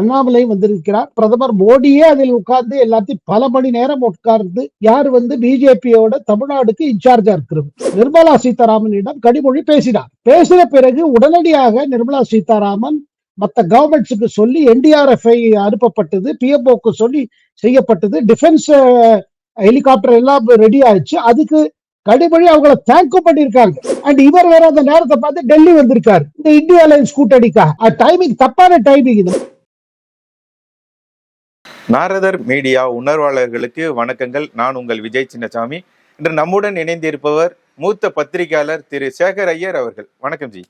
அண்ணாமலை வந்திருக்கிறார். பிரதமர் மோடியே அதில் உட்கார்ந்து எல்லாத்தையும் பல மணி நேரம் உட்கார்ந்து யார் வந்து பிஜேபியோட தமிழ்நாடுக்கு இன்சார்ஜா இருக்கிறது? நிர்மலா சீதாராமனிடம் கனிமொழி பேசினார். பேசின பிறகு உடனடியாக நிர்மலா சீதாராமன் மற்ற கவர்மெண்ட்ஸுக்கு சொல்லி என்டிஆர்எஃப்ஐ அனுப்பப்பட்டது பிஎம்ஓக்கு சொல்லி செய்யப்பட்டது. டிஃபென்ஸ் ஹெலிகாப்டர் எல்லாம் ரெடி ஆயிடுச்சு. அதுக்கு கனிமொழி அவங்கள தேங்க்கும் பண்ணிருக்காங்க அண்ட் இவர் வேற அந்த நேரத்தை பார்த்து டெல்லி வந்திருக்காரு. இந்த இந்தியா அலையன்ஸ் கூட்டணிக்கா டைமிங் தப்பான டைமிங் இது. நாரதர் மீடியா உணர்வாளர்களுக்கு வணக்கங்கள். நான் உங்கள் விஜய் சின்னசாமி. இன்று நம்முடன் இணைந்திருப்பவர் மூத்த பத்திரிகையாளர் திரு சேகர் ஐயர் அவர்கள். வணக்கம் ஜி.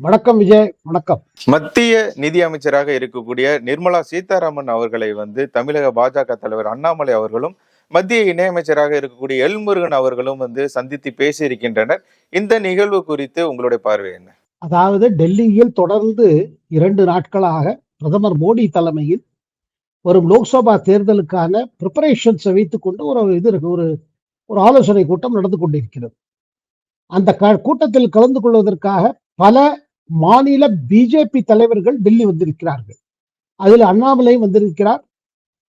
வணக்கம் விஜய் வணக்கம். மத்திய நிதி அமைச்சராக இருக்கக்கூடிய நிர்மலா சீதாராமன் அவர்களை வந்து தமிழக பாஜக தலைவர் அண்ணாமலை அவர்களும் மத்திய இணையமைச்சராக இருக்கக்கூடிய எல்முருகன் அவர்களும் வந்து சந்தித்து பேசியிருக்கின்றனர். இந்த நிகழ்வு குறித்து உங்களுடைய பார்வை என்ன? அதாவது டெல்லியில் தொடர்ந்து இரண்டு நாட்களாக பிரதமர் மோடி தலைமையில் வரும் லோக்சபா தேர்தலுக்கான ப்ரிப்பரேஷன்ஸை வைத்துக்கொண்டு ஒரு இது இருக்கு ஒரு ஒரு ஆலோசனை கூட்டம் நடந்து கொண்டிருக்கிறது. அந்த க கூட்டத்தில் கலந்து கொள்வதற்காக பல மாநில பிஜேபி தலைவர்கள் டெல்லி வந்திருக்கிறார்கள். அதில் அண்ணாமலை வந்திருக்கிறார்.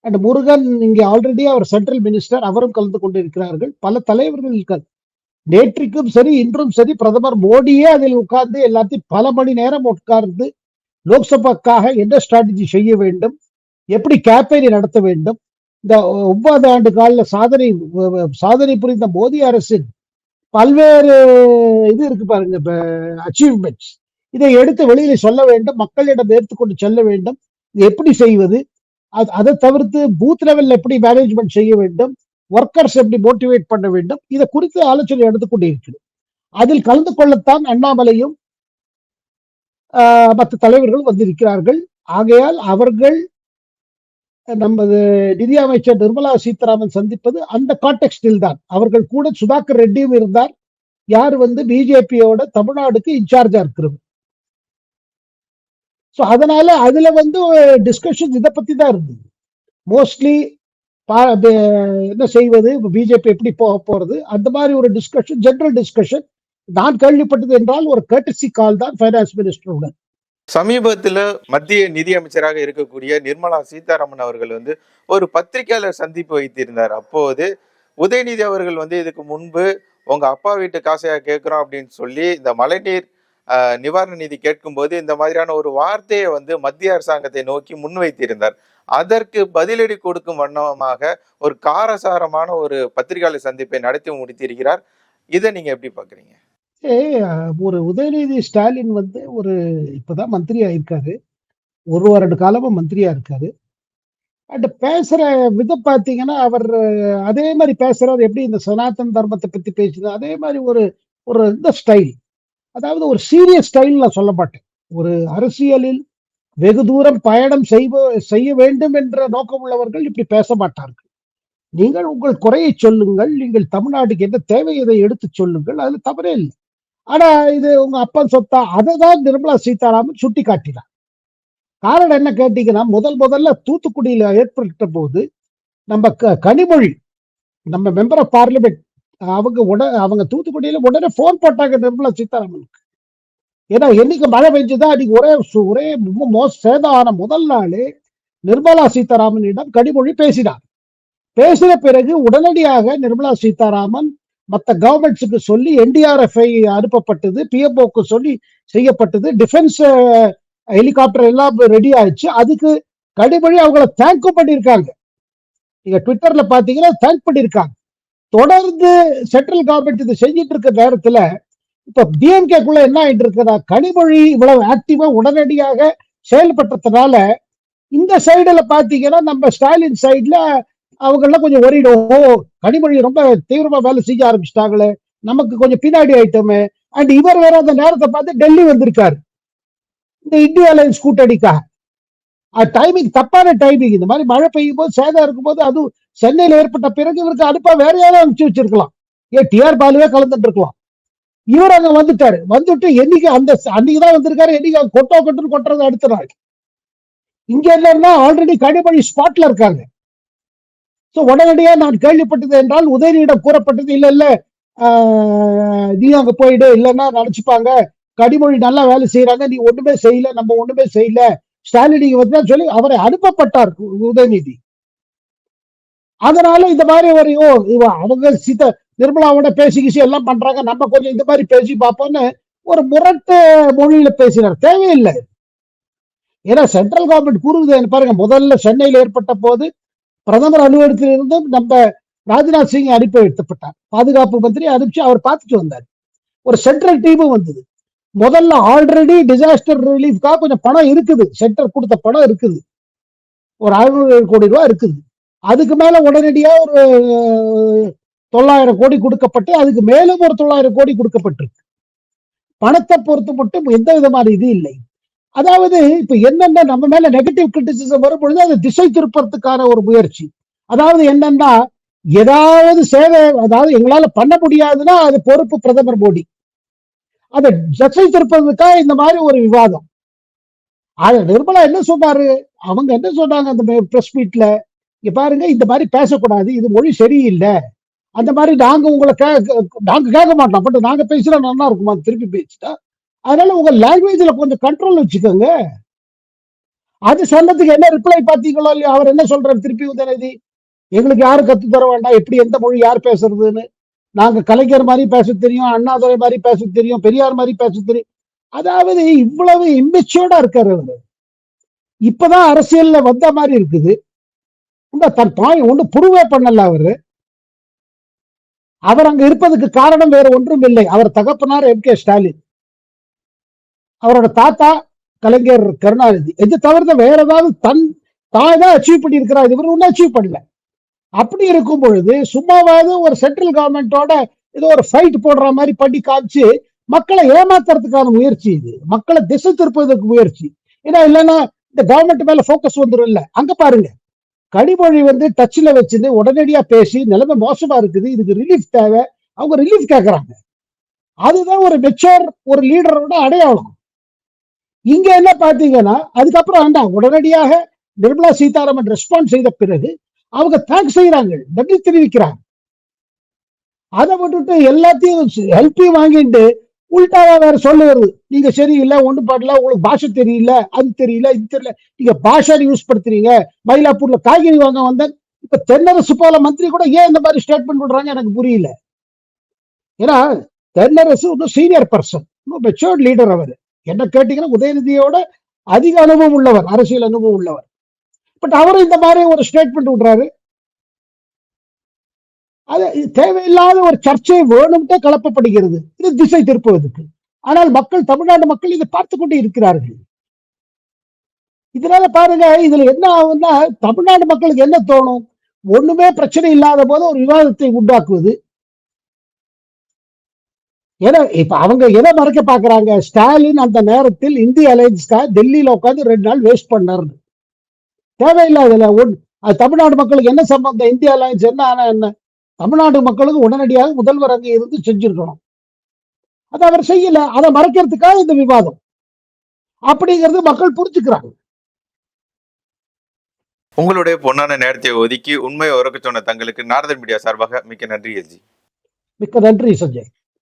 அண்ட் முருகன் இங்கே ஆல்ரெடி அவர் சென்ட்ரல் மினிஸ்டர் அவரும் கலந்து கொண்டிருக்கிறார்கள். பல தலைவர்கள் நேற்றுக்கும் சரி இன்றும் சரி பிரதமர் மோடியே அதில் உட்கார்ந்து எல்லாத்தையும் பல மணி நேரம் உட்கார்ந்து லோக்சபாக்காக என்ன ஸ்ட்ராட்டஜி செய்ய வேண்டும்? எப்படி கேம்பெயினை நடத்த வேண்டும்? இந்த ஒன்பது ஆண்டு கால சாதனை சாதனை புரிந்த மோடி அரசின் பல்வேறு இது இருக்கு பாருங்க அச்சீவ்மெண்ட்ஸ் இதை எடுத்து வெளியில சொல்ல வேண்டும் மக்களிடம் எடுத்துக்கொண்டு செல்ல வேண்டும். இது எப்படி செய்வது? அதை தவிர்த்து பூத் லெவல்ல எப்படி மேனேஜ்மெண்ட் செய்ய வேண்டும்? ஒர்க்கர்ஸ் எப்படி மோட்டிவேட் பண்ண வேண்டும்? இதை குறித்து ஆலோசனை எடுத்துக்கொண்டு இருக்குது அதில் கலந்து கொள்ளத்தான் அண்ணாமலையும் மற்ற தலைவர்கள் வந்திருக்கிறார்கள். ஆகையால் அவர்கள் நமது நிதி அமைச்சர் நிர்மலா சீதாராமன் சந்திப்பது அந்த கான்டெக்ஸ்டில் தான். அவர்கள் கூட சுதாகர் ரெட்டியும் இருந்தார். யார் வந்து பிஜேபியோட தமிழ்நாடுக்கு இன்சார்ஜா இருக்கிறது. ஸோ அதனால அதுல வந்து டிஸ்கஷன் இதை பத்தி தான் இருந்தது. மோஸ்ட்லி என்ன செய்வது பிஜேபி எப்படி போக போறது அந்த மாதிரி ஒரு டிஸ்கஷன் ஜெனரல் டிஸ்கஷன் நான் கேள்விப்பட்டது என்றால் ஒரு கர்டசி கால் தான் ஃபைனான்ஸ் மினிஸ்டருடன் சமீபத்தில் மத்திய நிதி அமைச்சராக இருக்கக்கூடிய நிர்மலா சீதாராமன் அவர்கள் வந்து ஒரு பத்திரிகையாளர் சந்திப்பு வைத்திருந்தார். அப்போது உதயநிதி அவர்கள் வந்து இதுக்கு முன்பு உங்க அப்பா வீட்டு காசையா கேட்குறோம் அப்படின்னு சொல்லி இந்த மழைநீர் நிவாரண நிதி கேட்கும்போது இந்த மாதிரியான ஒரு வார்த்தையை வந்து மத்திய அரசாங்கத்தை நோக்கி முன்வைத்திருந்தார். அதற்கு பதிலடி கொடுக்கும் வண்ணமாக ஒரு காரசாரமான ஒரு பத்திரிகையாளர் சந்திப்பை நடத்தி முடித்திருக்கிறார். இதை நீங்க எப்படி பாக்குறீங்க? ஒரு உதயநிதி ஸ்டாலின் வந்து ஒரு இப்பதான் மந்திரி ஆயிருக்காரு. ஒரு வருட காலமும் மந்திரியா இருக்காரு. அண்ட் பேசுற விதம் பார்த்தீங்கன்னா அவர் அதே மாதிரி பேசுறாரு. எப்படி இந்த சனாதன தர்மத்தை பத்தி பேசுது? அதே மாதிரி ஒரு ஒரு இந்த ஸ்டைல் அதாவது ஒரு சீரியஸ் ஸ்டைல் நான் சொல்ல மாட்டேன். ஒரு அரசியலில் வெகு தூரம் பயணம் செய்வ செய்ய வேண்டும் என்ற நோக்கம் உள்ளவர்கள் இப்படி பேச மாட்டார்கள். நீங்கள் உங்கள் குறையை சொல்லுங்கள். நீங்கள் தமிழ்நாட்டுக்கு என்ன தேவை இதை எடுத்து சொல்லுங்கள். அதுல தவறே இல்லை. ஆனா இது உங்க அப்பன் சொத்தா அதை தான் நிர்மலா சீதாராமன் சுட்டி காட்டினார் காரணம் என்ன கேட்டீங்கன்னா முதல் முதல்ல தூத்துக்குடியில ஏற்பட்ட போது நம்ம க கனிமொழி நம்ம மெம்பர் ஆஃப் பார்லிமெண்ட் அவங்க உடனே அவங்க தூத்துக்குடியில உடனே போன் போட்டாங்க நிர்மலா சீதாராமனுக்கு. ஏன்னா என்னைக்கு மழை பெஞ்சுதான் அன்னைக்கு ஒரே ஒரே மோச சேதம் ஆன முதல் நாளே நிர்மலா சீதாராமனிடம் கனிமொழி பேசினார். பேசின பிறகு உடனடியாக நிர்மலா சீதாராமன் மற்ற கவர்மெண்ட்ஸுக்கு சொல்லி என்டிஆர்எஃப்ஐ அனுப்பப்பட்டது பிஎம்ஓக்கு சொல்லி செய்யப்பட்டது. டிஃபென்ஸ் ஹெலிகாப்டர் எல்லாம் ரெடி ஆயிடுச்சு. அதுக்கு கனிமொழி அவங்கள தேங்க்கும் பண்ணியிருக்காங்க. நீங்க ட்விட்டர்ல பாத்தீங்கன்னா தேங்க் பண்ணியிருக்காங்க. தொடர்ந்து சென்ட்ரல் கவர்மெண்ட் இது செஞ்சிட்டு இருக்க நேரத்துல இப்ப டிஎம்கேக்குள்ள என்ன ஆயிட்டு இருக்குன்னா கனிமொழி இவ்வளவு ஆக்டிவா உடனடியாக செயல்பட்டதுனால இந்த சைடுல பாத்தீங்கன்னா நம்ம ஸ்டாலின் சைட்ல அவங்கெல்லாம் கொஞ்சம் ஒரிடும் ஓ கனிமொழி ரொம்ப தீவிரமா வேலை செய்ய ஆரம்பிச்சிட்டாங்களே நமக்கு கொஞ்சம் பின்னாடி ஆயிட்டோமே. அண்ட் இவர் வேற அந்த நேரத்தை பார்த்து டெல்லி வந்திருக்காரு. இந்த இந்தியா அலையன்ஸ் கூட்டணிக்காக. டைமிங் தப்பான டைமிங் இந்த மாதிரி மழை பெய்யும் போது சேதம் இருக்கும்போது அதுவும் சென்னையில ஏற்பட்ட பிறகு இவருக்கு அனுப்பா வேற யாரும் அனுப்பிச்சு வச்சிருக்கலாம். ஏன் டிஆர் பாலுவே கலந்துட்டு இருக்கலாம். இவர் அங்க வந்துட்டாரு. வந்துட்டு என்னைக்கு அந்த அன்னைக்குதான் வந்திருக்காரு. என்னைக்கு கொட்டோ கொட்டுன்னு கொட்டுறது அடுத்த நாள். இங்க இல்லைன்னா ஆல்ரெடி கனிமொழி ஸ்பாட்ல இருக்காங்க. சோ உடனடியா நான் கேள்விப்பட்டது என்றால் உதயநிடம் கூறப்பட்டது இல்ல இல்ல நீ அங்க போயிடு இல்லைன்னா நினைச்சுப்பாங்க. கனிமொழி நல்லா வேலை செய்யறாங்க நீ ஒண்ணுமே செய்யல நம்ம ஒண்ணுமே செய்யல. ஸ்டாலினி வந்து சொல்லி அவரை அனுப்பப்பட்டார் உ- உதயநிதி. அதனால இந்த மாதிரி ஒரு ஓ இவ அவங்க சித்த நிர்மலாவோட பேசி கிசி எல்லாம் பண்றாங்க நம்ம கொஞ்சம் இந்த மாதிரி பேசி பார்ப்போம்னு ஒரு முரட்டு மொழியில பேசினார். தேவையில்லை. ஏன்னா சென்ட்ரல் கவர்மெண்ட் கூறுவது பாருங்க முதல்ல சென்னையில் ஏற்பட்ட போது பிரதமர் அலுவலகத்திலிருந்தும் நம்ம ராஜ்நாத் சிங் அனுப்பி வைக்கப்பட்டார். பாதுகாப்பு மந்திரி அனுப்பிச்சு அவர் பார்த்துட்டு வந்தார். ஒரு சென்ட்ரல் டீமும் வந்தது. முதல்ல ஆல்ரெடி டிசாஸ்டர் ரிலீஃப்காக கொஞ்சம் பணம் இருக்குது. சென்டர் கொடுத்த பணம் இருக்குது. ஒரு அறுநூறு கோடி ரூபாய் இருக்குது. அதுக்கு மேல உடனடியா ஒரு தொள்ளாயிரம் கோடி கொடுக்கப்பட்டு அதுக்கு மேலும் ஒரு தொள்ளாயிரம் கோடி கொடுக்கப்பட்டிருக்கு. பணத்தை பொறுத்து மட்டும் எந்த விதமான இது இல்லை. அதாவது இப்ப என்னென்ன நம்ம மேல நெகட்டிவ் கிரிட்டிசிசம் வரும்பொழுது அதை திசை திருப்பறதுக்கான ஒரு முயற்சி. அதாவது என்னன்னா ஏதாவது சேவை அதாவது எங்களால பண்ண முடியாதுன்னா அது பொறுப்பு பிரதமர் மோடி. அதை திசை திருப்பதுக்காக இந்த மாதிரி ஒரு விவாதம். அது நிர்மலா என்ன சொன்னாரு? அவங்க என்ன சொன்னாங்க அந்த பிரஸ் மீட்ல இங்க பாருங்க இந்த மாதிரி பேசக்கூடாது இது மொழி சரியில்லை. அந்த மாதிரி நாங்க உங்களை கே- நாங்க கேட்க மாட்டோம். பட் நாங்க பேசுறா நல்லா இருக்குமா? திருப்பி பேசிட்டா அதனால உங்க லாங்குவேஜ்ல கொஞ்சம் கண்ட்ரோல் வச்சுக்கோங்க. அது சொன்னதுக்கு என்ன ரிப்ளை பாத்தீங்களோ இல்லையா அவர் என்ன சொல்றாரு திருப்பி உதயநிதி? எங்களுக்கு யாரும் கத்து தர வேண்டாம். எப்படி எந்த மொழி யார் பேசுறதுன்னு? நாங்க கலைஞர் மாதிரி பேச தெரியும் அண்ணாதுரை மாதிரி பேச தெரியும் பெரியார் மாதிரி பேச தெரியும். அதாவது இவ்வளவு இம்மெச்சூர்டா இருக்காரு அவரு. இப்பதான் அரசியல்ல வந்த மாதிரி இருக்குது. தன் பாய் ஒண்ணு புருவே பண்ணல அவரு. அவர் அங்க இருப்பதுக்கு காரணம் வேற ஒன்றும் இல்லை. அவர் தகப்பனார் எம் கே ஸ்டாலின். அவரோட தாத்தா கலைஞர் கருணாநிதி. இது தவிர்த்து வேற ஏதாவது தன் தாய் தான் அச்சீவ் பண்ணியிருக்கிறார். இவர் ஒன்றும் அச்சீவ் பண்ணல. அப்படி இருக்கும் பொழுது சும்மாவாவது ஒரு சென்ட்ரல் கவர்மெண்டோட ஏதோ ஒரு ஃபைட் போடுற மாதிரி பண்ணி காமிச்சு மக்களை ஏமாத்துறதுக்கான முயற்சி இது. மக்களை திசை திருப்பதற்கு முயற்சி. ஏன்னா இல்லைன்னா இந்த கவர்மெண்ட் மேல போக்கஸ் வந்துடும் இல்ல அங்க பாருங்க. கனிமொழி வந்து டச்சில் வச்சுட்டு உடனடியா பேசி நிலைமை மோசமா இருக்குது. இதுக்கு ரிலீஃப் தேவை. அவங்க ரிலீஃப் கேட்கறாங்க அதுதான் ஒரு மெச்சோர் ஒரு லீடரோட அடையாளம். இங்க என்ன பாத்தீங்கன்னா அதுக்கப்புறம் வேண்டாம் உடனடியாக நிர்மலா சீதாராமன் ரெஸ்பாண்ட் செய்த பிறகு அவங்க தேங்க்ஸ் செய்யறாங்க நன்றி தெரிவிக்கிறாங்க. அதை விட்டுட்டு எல்லாத்தையும் ஹெல்ப்பையும் வாங்கிட்டு உள்டாவா வேற சொல்லுறது நீங்க சரியில்லை ஒண்ணு பாடல உங்களுக்கு பாஷை தெரியல அது தெரியல இது தெரியல. நீங்க பாஷான்னு யூஸ் படுத்துறீங்க. மயிலாப்பூர்ல காய்கறி வாங்க வந்தேன். இப்ப தென்னரசு போல மந்திரி கூட ஏன் இந்த மாதிரி ஸ்டேட்மெண்ட் பண்றாங்க எனக்கு புரியல. ஏன்னா தென்னரசு இன்னும் சீனியர் பர்சன் மெச்சோர்ட் லீடர் அவர். என்ன கேட்டீங்கன்னா உதயநிதியோட அதிக அனுபவம் உள்ளவர் அரசியல் அனுபவம் உள்ளவர். பட் அவரும் இந்த மாதிரி ஒரு ஸ்டேட்மெண்ட் விடுறாரு. அது தேவையில்லாத ஒரு சர்ச்சை வேணும்ட்டே கலப்பப்படுகிறது. இது திசை திருப்புவதற்கு. ஆனால் மக்கள் தமிழ்நாடு மக்கள் இதை பார்த்து கொண்டு இருக்கிறார்கள். இதனால பாருங்க இதுல என்ன ஆகும்னா தமிழ்நாடு மக்களுக்கு என்ன தோணும்? ஒண்ணுமே பிரச்சனை இல்லாத போது ஒரு விவாதத்தை உண்டாக்குவது. ஏன்னா இப்ப அவங்க எதை மறைக்க பாக்குறாங்க ஸ்டாலின் அந்த நேரத்தில் இந்திய அலையன்ஸ்க்காக டெல்லியில உட்காந்து ரெண்டு நாள் வேஸ்ட் பண்ணாரு. தேவையில்லாதல ஒன் தமிழ்நாடு மக்களுக்கு என்ன சம்பந்தம்? இந்திய அலையன்ஸ் என்ன ஆனா என்ன? தமிழ்நாடு மக்களுக்கு உடனடியாக முதல்வர் அங்கே இருந்து செஞ்சிருக்கணும். அதை அவர் செய்யல. அதை மறைக்கிறதுக்காக இந்த விவாதம். அப்படிங்கிறது மக்கள் புரிஞ்சுக்கிறாங்க. உங்களுடைய பொன்னான நேரத்தை ஒதுக்கி உண்மையை உறக்க சொன்ன தங்களுக்கு நாரதன் மீடியா சார்பாக மிக்க நன்றி எல்ஜி மிக்க நன்றி சஞ்சய்.